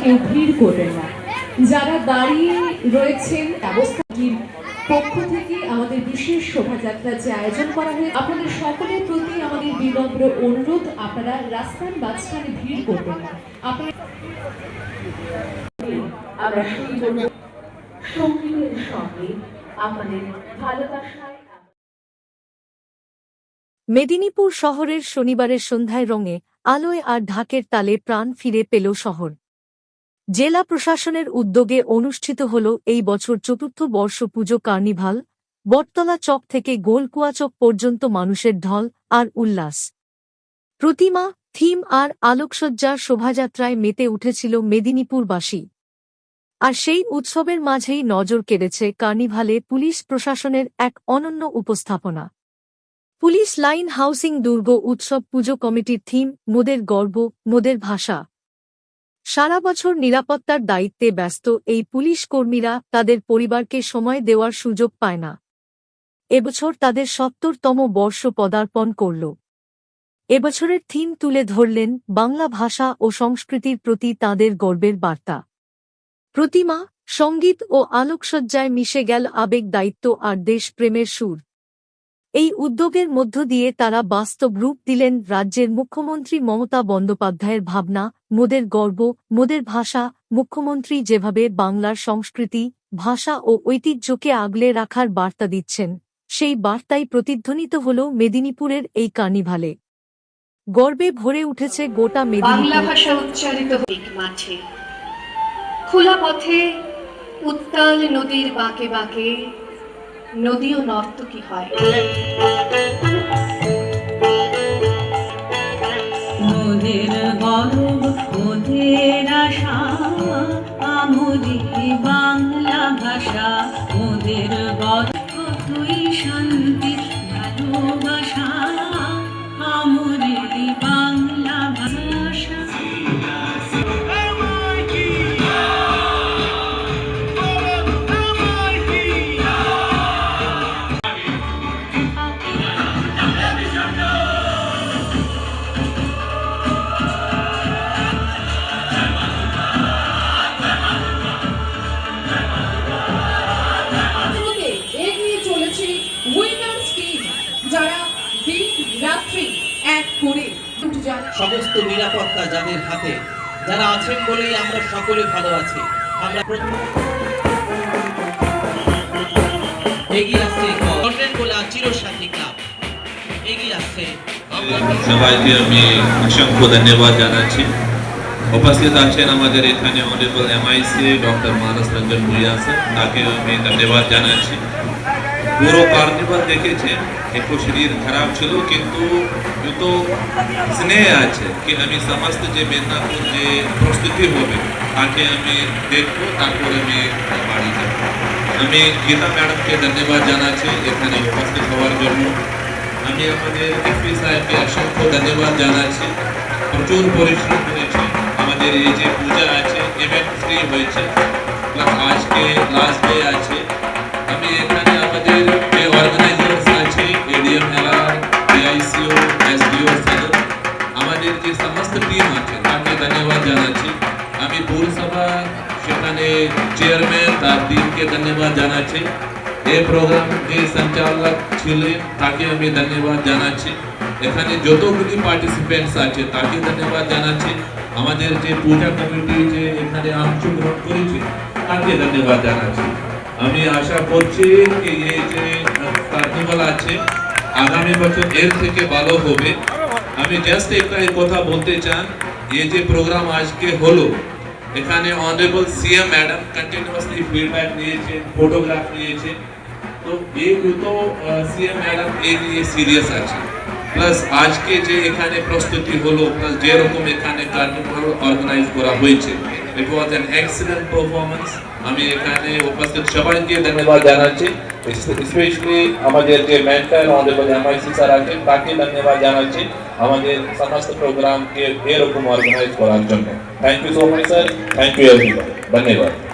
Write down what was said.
কেউ ভিড় করবেন না। যারা দাঁড়িয়ে রয়েছেন ব্যবস্থাটির পক্ষ থেকে আমাদের বিশেষ শোভাযাত্রা যে আয়োজন করা হয়েছে আপনাদের সকলের প্রতি আমাদের বিনম্র অনুরোধ, আপনারা রাস্তার মাঝখানে ভিড় করবেন না। আপনারা সঙ্গীতের সঙ্গে আপনাদের ভালোবাসায় মেদিনীপুর শহরের শনিবারের সন্ধ্যায় রঙে আলোয় আর ঢাকের তালে প্রাণ ফিরে পেল শহর। জেলা প্রশাসনের উদ্যোগে অনুষ্ঠিত হল এই বছর চতুর্থ বর্ষ পুজো কার্নিভাল, বটতলা চক থেকে গোলকুয়া চক পর্যন্ত মানুষের ঢল আর উল্লাস। প্রতিমা, থিম আর আলোকসজ্জার শোভাযাত্রায় মেতে উঠেছিল মেদিনীপুরবাসী। আর সেই উৎসবের মাঝেই নজর কেড়েছে কার্নিভালে পুলিশ প্রশাসনের এক অনন্য উপস্থাপনা। পুলিশ লাইন হাউসিং দুর্গ উৎসব পুজো কমিটির থিম, মোদের গর্ব, মোদের ভাষা। সারা বছর নিরাপত্তার দায়িত্বে ব্যস্ত এই পুলিশ কর্মীরা তাদের পরিবারকে সময় দেওয়ার সুযোগ পায় না। এবছর তাদের সত্তরতম বর্ষ পদার্পণ করল। এবছরের থিম তুলে ধরলেন বাংলা ভাষা ও সংস্কৃতির প্রতি তাদের গর্বের বার্তা। প্রতিমা, সংগীত ও আলোকসজ্জায় মিশে গেল আবেগ, দায়িত্ব আর দেশপ্রেমের সুর। এই উদ্যোগের মধ্য দিয়ে তারা বাস্তব রূপ দিলেন রাজ্যের মুখ্যমন্ত্রী মমতা বন্দ্যোপাধ্যায়ের ভাবনা, মোদের গর্ব, মোদের ভাষা, মুখ্যমন্ত্রী যেভাবে বাংলার সংস্কৃতি, ভাষা ও ঐতিহ্যকে আগলে রাখার বার্তা দিচ্ছেন, সেই বার্তাই প্রতিধ্বনিত হল মেদিনীপুরের এই কার্নিভালে। গর্বে ভরে উঠেছে গোটা বাংলা ভাষা উচ্চারিত খোলা পথে উত্তাল নদীর বাঁকে বাঁকে নদীও নর্তকী হয়? মোদের গর্ব মোদের আশা বাংলা ভাষা। মোদের গর্ব তুই শান্তি ভালোবাসা। সমস্ত নিরাপত্তা যাদের হাতে, যারা আছেন বলেই আমরা সকলে ভালো আছি। আমরা সবাইকে আমি অসংখ্য ধন্যবাদ জানাচ্ছি। উপস্থিত আছেন আমাদের এখানে honourable MIC doctor Manas Ranjan Bhuiya sir তাকেও আমি ধন্যবাদ জানাচ্ছি। পুরো কার্নিভাল দেখেছে একটু শরীর খারাপ ছিল কিন্তু যত স্নেহ আছে কি আমি সমস্ত যে মেদিনীপুর যে প্রস্তুতি হবে তাকে আমি দেখব তারপর আমি বাড়ি যাব আমি গীতা ম্যাডামকে ধন্যবাদ জানাচ্ছি এখানে উপস্থিত হওয়ার জন্য আমি আমাদের এসপি সাহেবকে অসংখ্য ধন্যবাদ জানাচ্ছি প্রচুর পরিশ্রম করেছে আমাদের এই যে পূজা আছে ইভেন্ট ফ্রি হয়েছে প্লাস আজকে লাস্ট ডে আছে চেয়ারম্যান তার টিমকে ধন্যবাদ জানাচ্ছি। এই প্রোগ্রাম যে সঞ্চালক ছিলেন, তাকে আমি ধন্যবাদ জানাচ্ছি। এখানে যতগুলি পার্টিসিপেন্টস আছে, তাকে ধন্যবাদ জানাচ্ছি। আমাদের যে পূজা কমিটি যে এখানে অংশগ্রহণ করেছে, তাকে ধন্যবাদ জানাচ্ছি। আমি আশা করছি এই যে কার্নিভাল আছে, আগামী বছর এর থেকে ভালো হবে। আমি জাস্ট একটা কথা বলতে চান, এই যে প্রোগ্রাম আজকে হলো এখানে honourable CM madam continuously feedback নিয়েছে ফটোগ্রাফ নিয়েছে। তো এই দুটো সিএম ম্যাডাম এই নিয়ে সিরিয়াস আছে। প্লাস আজকে যে এখানে প্রস্তুতি হলো প্লাস যেরকম এখানে কার্নিভাল অর্গানাইজ করা হয়েছে it was an excellent performance আমি এখানে উপস্থিত সবাইকে ধন্যবাদ জানাচ্ছি। স্পেশালি আমাদের যে মেন্টার অনারেবল এমআইসি স্যার আছে তাকে ধন্যবাদ জানাচ্ছি আমাদের সমস্ত প্রোগ্রামকে এরকম অর্গানাইজ করার জন্য thank you so much sir thank you everyone ধন্যবাদ